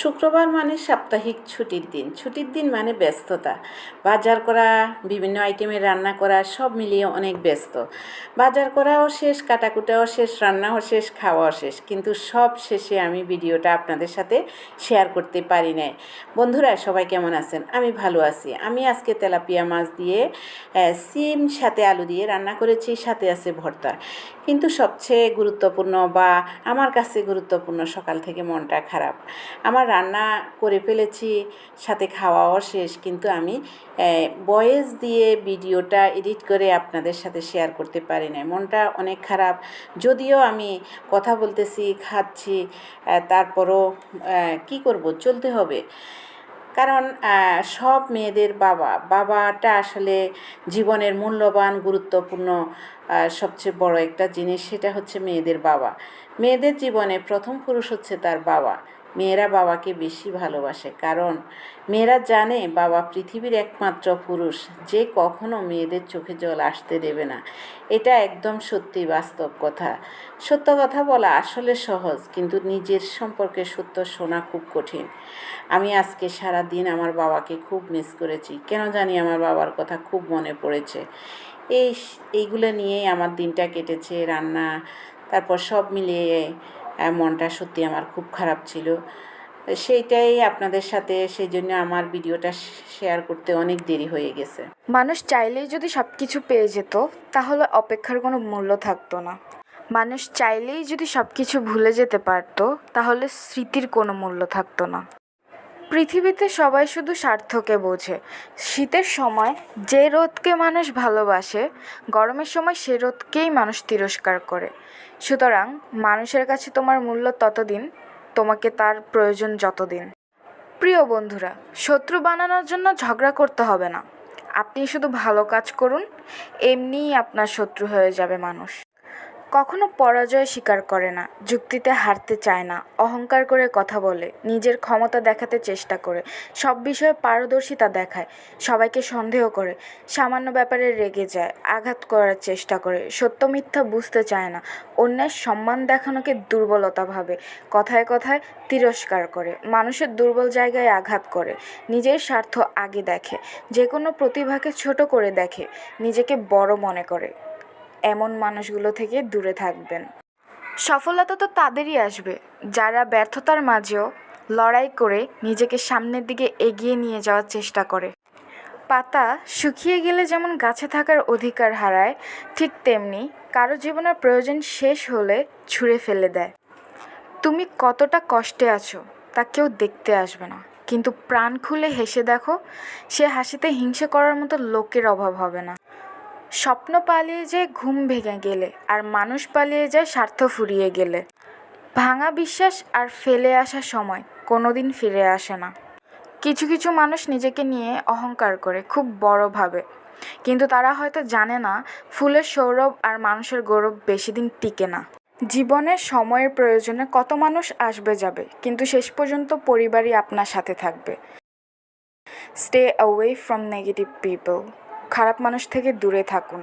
শুক্রবার মানে সাপ্তাহিক ছুটির দিন। ছুটির দিন মানে ব্যস্ততা। বাজার করা, বিভিন্ন আইটেমের রান্না করা, সব মিলিয়ে অনেক ব্যস্ত। বাজার করাও শেষ, কাটাকুটাও শেষ, রান্নাও শেষ, খাওয়াও শেষ। কিন্তু সব শেষে আমি ভিডিওটা আপনাদের সাথে শেয়ার করতে পারি নাই। বন্ধুরা, সবাই কেমন আছেন? আমি ভালো আছি। আমি আজকে তেলাপিয়া মাছ দিয়ে সিম, সাথে আলু দিয়ে রান্না করেছি, সাথে আছে ভর্তা। কিন্তু সবচেয়ে গুরুত্বপূর্ণ বা আমার কাছে গুরুত্বপূর্ণ সকাল থেকে মনটা খারাপ। আমার রান্না করে ফেলেছি, সাথে খাওয়াও শেষ। কিন্তু আমি ভয়েস দিয়ে ভিডিওটা এডিট করে আপনাদের সাথে শেয়ার করতে পারি না মনটা অনেক খারাপ। যদিও আমি কথা বলতেছি, খাচ্ছি তারপরও কি করব? চলতে হবে। কারণ সব মেয়েদের বাবা। বাবাটা আসলে জীবনের মূল্যবান, গুরুত্বপূর্ণ সবচেয়ে বড় একটা জিনিস, সেটা হচ্ছে মেয়েদের বাবা। মেয়েদের জীবনে প্রথম পুরুষ হচ্ছে তার বাবা। মেয়েরা বাবাকে বেশি ভালোবাসে, কারণ মেয়েরা জানে বাবা পৃথিবীর একমাত্র পুরুষ, যে কখনো মেয়েদের চোখে জল আসতে দেবে না। এটা একদম সত্যি বাস্তব কথা। সত্য কথা বলা আসলে সহজ, কিন্তু নিজের সম্পর্কে সত্য শোনা খুব কঠিন। আমি আজকে সারা দিন আমার বাবাকে খুব মিস করেছি। কেন জানি আমার বাবার কথা খুব মনে পড়েছে। এই, এইগুলো নিয়েই আমার দিনটা কেটেছে, রান্না, তারপর সব মিলিয়ে মনটা সত্যি আমার খুব খারাপ ছিল। সেইটাই আপনাদের সাথে সেই জন্য আমার ভিডিওটা শেয়ার করতে অনেক দেরি হয়ে গেছে। মানুষ চাইলেই যদি সব কিছু পেয়ে যেত, তাহলে অপেক্ষার কোনো মূল্য থাকতো না। মানুষ চাইলেই যদি সব কিছু ভুলে যেতে পারতো, তাহলে স্মৃতির কোনো মূল্য থাকতো না। পৃথিবীতে সবাই শুধু স্বার্থকে বোঝে। শীতের সময় যে রোদকে মানুষ ভালোবাসে, গরমের সময় সে রোদকেই মানুষ তিরস্কার করে। সুতরাং মানুষের কাছে তোমার মূল্য ততদিন, তোমাকে তার প্রয়োজন যতদিন। প্রিয় বন্ধুরা, শত্রু বানানোর জন্য ঝগড়া করতে হবে না। আপনি শুধু ভালো কাজ করুন, এমনিই আপনার শত্রু হয়ে যাবে মানুষ। কখনো পরাজয় স্বীকার করে না, যুক্তিতে হারতে চায় না, অহংকার করে কথা বলে, নিজের ক্ষমতা দেখাতে চেষ্টা করে, সব বিষয়ে পারদর্শিতা দেখায়, সবাইকে সন্দেহ করে, সামান্য ব্যাপারে রেগে যায়, আঘাত করার চেষ্টা করে, সত্য মিথ্যা বুঝতে চায় না, অন্যের সম্মান দেখানোকে দুর্বলতা ভাবে, কথায় কথায় তিরস্কার করে, মানুষের দুর্বল জায়গায় আঘাত করে, নিজের স্বার্থ আগে দেখে যে কোনো প্রতিভাকে ছোট করে দেখে, নিজেকে বড় মনে করে। এমন মানুষগুলো থেকে দূরে থাকবেন। সফলতা তো তাদেরই আসবে, যারা ব্যর্থতার মাঝেও লড়াই করে নিজেকে সামনের দিকে এগিয়ে নিয়ে যাওয়ার চেষ্টা করে। পাতা শুকিয়ে গেলে যেমন গাছে থাকার অধিকার হারায়, ঠিক তেমনি কারও জীবনের প্রয়োজন শেষ হলে ছুঁড়ে ফেলে দেয়। তুমি কতটা কষ্টে আছো তা কেউ দেখতে আসবে না, কিন্তু প্রাণ খুলে হেসে দেখো, সে হাসিতে হিংসে করার মতো লোকের অভাব হবে না। স্বপ্ন পালিয়ে যায়, ঘুম ভেঙে গেলে, আর মানুষ পালিয়ে যায়, স্বার্থ ফুরিয়ে গেলে। ভাঙা বিশ্বাস আর ফেলে আসা সময় কোনোদিন ফিরে আসে না। কিছু কিছু মানুষ নিজেকে নিয়ে অহংকার করে, খুব বড় ভাবে। কিন্তু তারা হয়তো জানে না, ফুলের সৌরভ আর মানুষের গৌরব বেশি দিন টিকে না। জীবনে সময়ের প্রয়োজনে কত মানুষ আসবে যাবে, কিন্তু শেষ পর্যন্ত পরিবারই আপনার সাথে থাকবে। Stay away from negative people খারাপ মানুষ থেকে দূরে থাকুন।